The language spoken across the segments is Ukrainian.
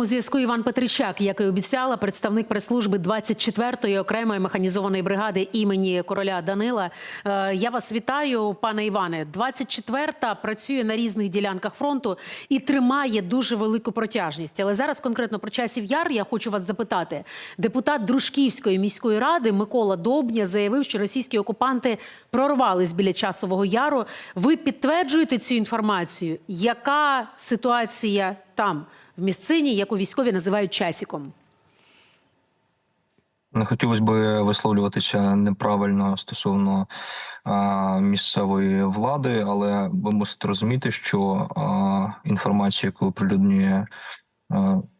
прямому зв'язку Іван Петричак, як і обіцяла, представник прес-служби 24-ї окремої механізованої бригади імені короля Данила. Е, Я вас вітаю, пане Іване. 24-та працює на різних ділянках фронту і тримає дуже велику протяжність. Але зараз конкретно про часів яр я хочу вас запитати. Депутат Дружківської міської ради Микола Довбня заявив, що російські окупанти прорвались біля часового яру. Ви підтверджуєте цю інформацію? Яка ситуація там в місцині, яку військові називають часіком? Не хотілося б висловлюватися неправильно стосовно а, місцевої влади, але ви мусите розуміти, що а, інформація, яку оприлюднює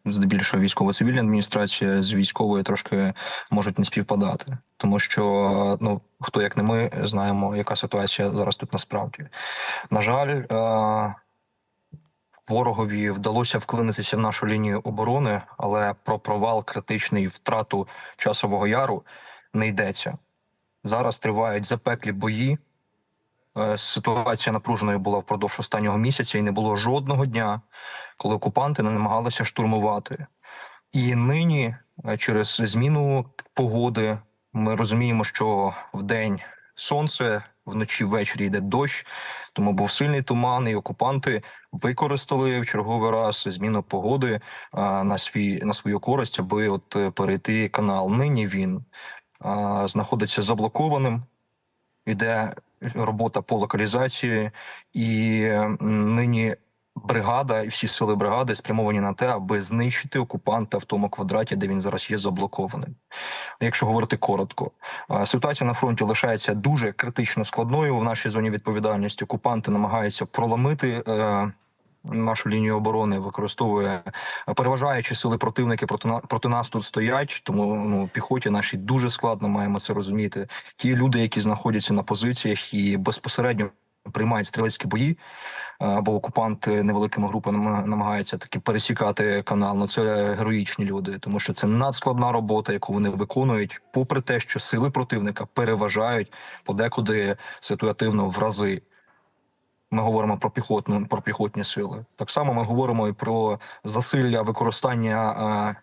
здебільшого військово-цивільна адміністрація з військовою трошки можуть не співпадати, тому що ну хто як не ми знаємо, яка ситуація зараз тут насправді. На жаль, а, Ворогові вдалося вклинитися в нашу лінію оборони, але про провал критичний втрату часового яру не йдеться. Зараз тривають запеклі бої. Е, Ситуація напруженою була впродовж останнього місяця, і не було жодного дня, коли окупанти не намагалися штурмувати. І нині, е, через зміну погоди, ми розуміємо, що вдень сонце, вночі ввечері йде дощ, тому був сильний туман, і окупанти використали в черговий раз зміну погоди а, на свій на свою користь, аби от е, перейти канал. Нині він а, знаходиться заблокованим. Іде робота по локалізації, і нині бригада і всі сили бригади спрямовані на те, аби знищити окупанта в тому квадраті, де він зараз є заблокованим. Якщо говорити коротко, ситуація на фронті лишається дуже критично складною. В нашій зоні відповідальності окупанти намагаються проломити. Е, Нашу лінію оборони використовує переважаючи сили противники проти проти нас тут стоять. Тому ну піхоті нашій дуже складно маємо це розуміти. Ті люди, які знаходяться на позиціях і безпосередньо приймають стрілецькі бої, а, бо окупант е, невеликими групами нама- намагається таки пересікати канал. Ну це героїчні люди, тому що це надскладна робота, яку вони виконують, попри те, що сили противника переважають подекуди ситуативно в рази. Ми говоримо про піхотну про піхотні сили. Так само ми говоримо і про засилля використання е,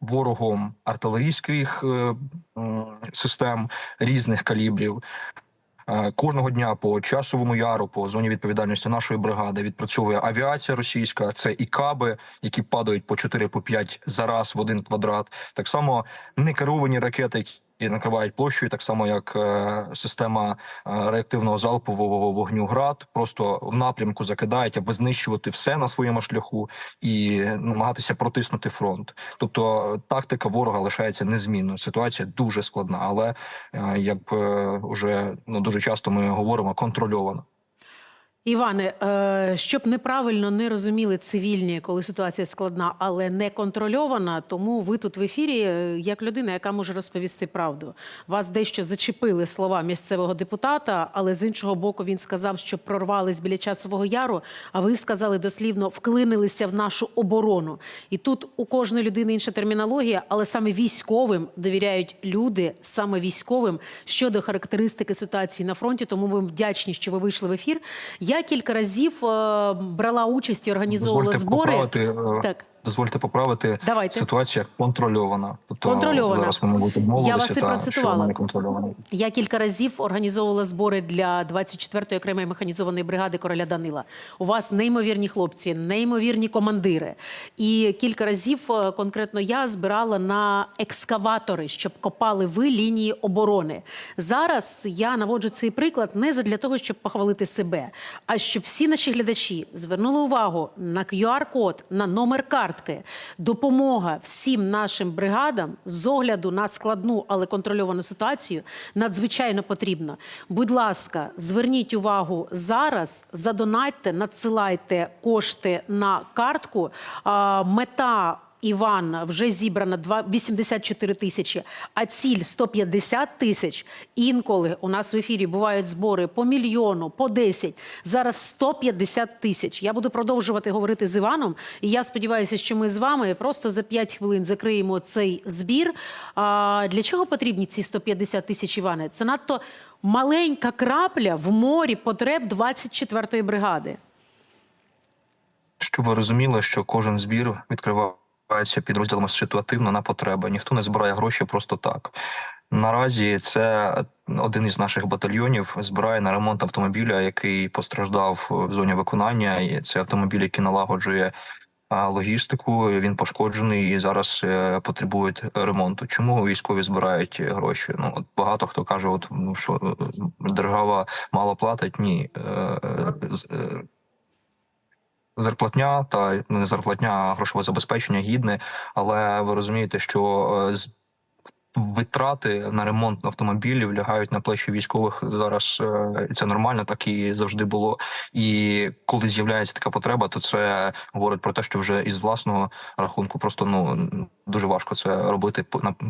ворогом артилерійських е, систем різних калібрів. Е, Кожного дня по часовому яру, по зоні відповідальності нашої бригади відпрацьовує авіація російська. Це і каби, які падають по 4 по 5 за раз в один квадрат. Так само некеровані ракети, які накривають площу, і так само як е, система е, реактивного залпового вогню ГРАД, просто в напрямку закидають, аби знищувати все на своєму шляху і намагатися протиснути фронт. Тобто е, тактика ворога лишається незмінною. Ситуація дуже складна, але як е, уже ну дуже часто ми говоримо, контрольована. Іване, е, щоб неправильно не розуміли цивільні, коли ситуація складна, але не контрольована, тому ви тут в ефірі е, як людина, яка може розповісти правду. Вас дещо зачепили слова місцевого депутата, але з іншого боку він сказав, що прорвались біля часового яру. А ви сказали дослівно вклинилися в нашу оборону. І тут у кожної людини інша термінологія, але саме військовим довіряють люди, саме військовим щодо характеристики ситуації на фронті. Тому ми вдячні, що ви вийшли в ефір. Я кілька разів е, брала участь і організовувала Дозвольте збори. поправити, е, Так. Дозвольте поправити. Давайте. Ситуація контрольована. Тобто Контрольована. зараз ми мабуть Я вас і та, процитувала. Я кілька разів організовувала збори для 24-ї окремої механізованої бригади короля Данила. У вас неймовірні хлопці, неймовірні командири. І кілька разів е, конкретно я збирала на екскаватори, щоб копали ви лінії оборони. Зараз я наводжу цей приклад не задля того, щоб похвалити себе, а щоб всі наші глядачі звернули увагу на QR-код, на номер картки. Допомога всім нашим бригадам з огляду на складну, але контрольовану ситуацію надзвичайно потрібна. Будь ласка, зверніть увагу зараз, задонайте, надсилайте кошти на картку. Мета Іван вже зібрано два- 84 тисячі, а ціль 150 тисяч. Інколи у нас в ефірі бувають збори по мільйону, по 10. Зараз 150 тисяч. Я буду продовжувати говорити з Іваном. І я сподіваюся, що ми з вами просто за 5 хвилин закриємо цей збір. А, для чого потрібні ці 150 тисяч Іване? Це надто маленька крапля в морі потреб 24-ї бригади. Щоб ви розуміли, що кожен збір відкриває збираються підрозділами ситуативно на потреби. Ніхто не збирає гроші просто так. Наразі це один із наших батальйонів збирає на ремонт автомобіля, який постраждав в зоні виконання. І це автомобіль, який налагоджує логістику. Він пошкоджений і зараз е, потребує ремонту. Чому військові збирають гроші? Ну от багато хто каже, от ну що е, держава мало платить. Ні. Зарплатня та ну, не зарплатня, а грошове забезпечення гідне, але ви розумієте, що е, з витрати на ремонт автомобілів лягають на плечі військових зараз. е, Це нормально, так і завжди було. І коли з'являється така потреба, то це говорить про те, що вже із власного рахунку просто ну дуже важко це робити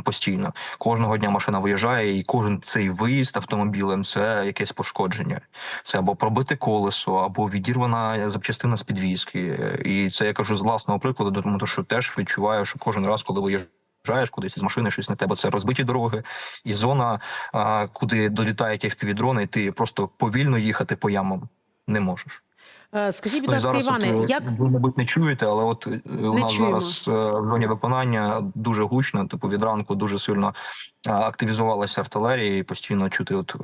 постійно. Кожного дня машина виїжджає, і кожен цей виїзд автомобілем це якесь пошкодження. Це або пробите колесо, або відірвана запчастина з підвіски. І це я кажу з власного прикладу, тому що теж відчуваю, що кожен раз, коли виїжджаєш кудись з машини, щось на тебе. Це розбиті дороги і зона, а, куди долітають FPV-дрони, і ти просто повільно їхати по ямам не можеш. Е, Скажіть, будь Ну, ласка, Іване, от, як ви, мабуть, не чуєте, але от е, у нас чуємо. зараз е, в зоні виконання дуже гучно, типу від ранку дуже сильно активізувалася артилерія, і постійно чути от.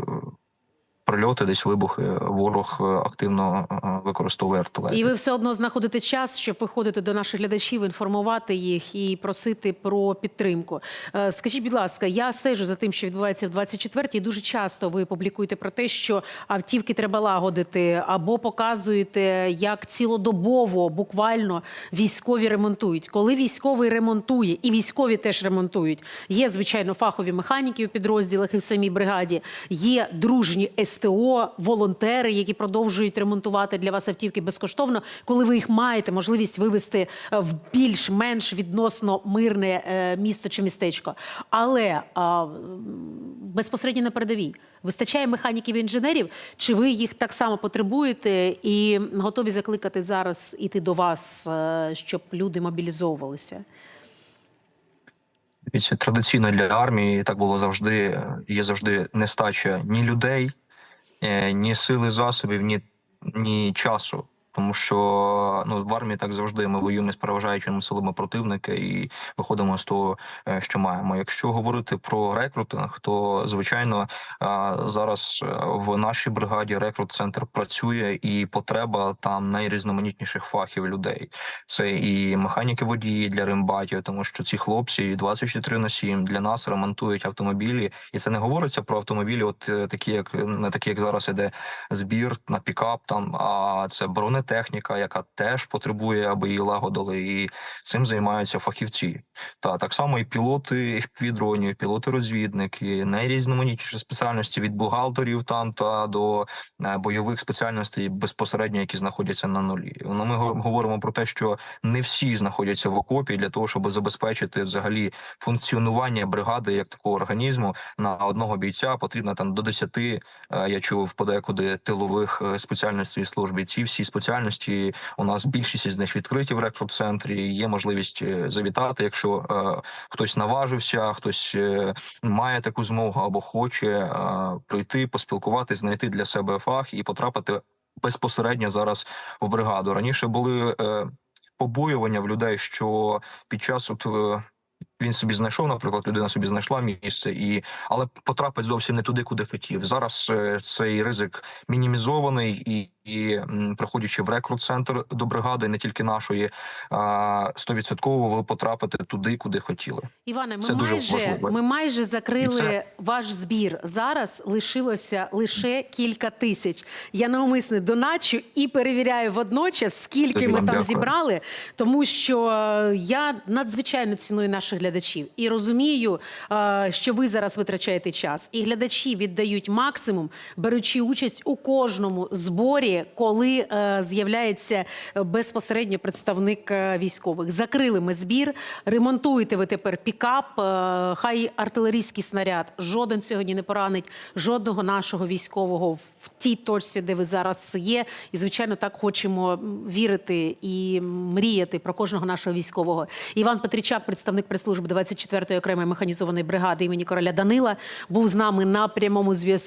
Е, Прильоти, десь вибухи, ворог е, активно е, використовує артилерію. І ви все одно знаходите час, щоб виходити до наших глядачів, інформувати їх і просити про підтримку. Е, Скажіть, будь ласка, я стежу за тим, що відбувається в 24-й. Дуже часто ви публікуєте про те, що автівки треба лагодити, або показуєте, як цілодобово, буквально військові ремонтують. Коли військовий ремонтує, і військові теж ремонтують. Є звичайно фахові механіки у підрозділах і в самій бригаді. Є дружні СТО, волонтери, які продовжують ремонтувати для вас автівки безкоштовно, коли ви їх маєте можливість вивести е, в більш-менш відносно мирне е, місто чи містечко. Але безпосередньо на передовій вистачає механіків і інженерів, чи ви їх так само потребуєте і готові закликати зараз іти до вас, е, щоб люди мобілізовувалися? Традиційно для армії так було завжди. Є завжди нестача ні людей, ні сили засобів, ні, ні часу. Тому що ну в армії так завжди ми воюємо з переважаючими силами противника і виходимо з того, е, що маємо. Якщо говорити про рекрутинг, то звичайно зараз е, в нашій бригаді рекрут центр працює, і потреба там найрізноманітніших фахів людей. Це і механіки водії для рембатів, тому що ці хлопці 24 на 7 для нас ремонтують автомобілі, і це не говориться про автомобілі, от е, такі, як не такі, як зараз іде збір на пікап. Там а це бронетехніка, яка теж потребує, аби її лагодили, і цим займаються фахівці. Та так само і пілоти FPV-дронів, пілоти-розвідники, найрізноманітніші спеціальності від бухгалтерів там та до е, бойових спеціальностей безпосередньо, які знаходяться на нулі. Ну, ми го- говоримо про те, що не всі знаходяться в окопі для того, щоб забезпечити взагалі функціонування бригади як такого організму на одного бійця потрібно там до 10, е, Я чув подекуди тилових е, спеціальностей службі. Ці всі спеціальності у нас більшість з них відкриті в рекрут-центрі. Є можливість е, завітати, якщо е, хтось наважився, хтось е, має таку змогу або хоче е, прийти, поспілкуватись, знайти для себе фах і потрапити безпосередньо зараз в бригаду. Раніше були е, побоювання в людей, що під час от. е, він собі знайшов, наприклад, людина собі знайшла місце, і але потрапить зовсім не туди, куди хотів. Зараз е, цей ризик мінімізований, і, і приходячи в рекрут-центр до бригади, не тільки нашої, стовідсотково ви потрапите туди, куди хотіли. Іване, ми Це майже ми майже закрили це- ваш збір. Зараз лишилося лише кілька тисяч. Я навмисне доначу і перевіряю водночас, скільки Дуже ми там дякую. зібрали, тому що е, я надзвичайно ціную наших глядачів і розумію, е, що ви зараз витрачаєте час. І глядачі віддають максимум, беручи участь у кожному зборі, коли е, з'являється е, безпосередньо представник е, військових. Закрили ми збір, ремонтуєте ви тепер пікап. Хай артилерійський снаряд жоден сьогодні не поранить жодного нашого військового в тій точці, де ви зараз є. І звичайно, так хочемо вірити і мріяти про кожного нашого військового. Іван Петричак, представник прес-служби 24-ї окремої механізованої бригади імені короля Данила, був з нами на прямому зв'язку.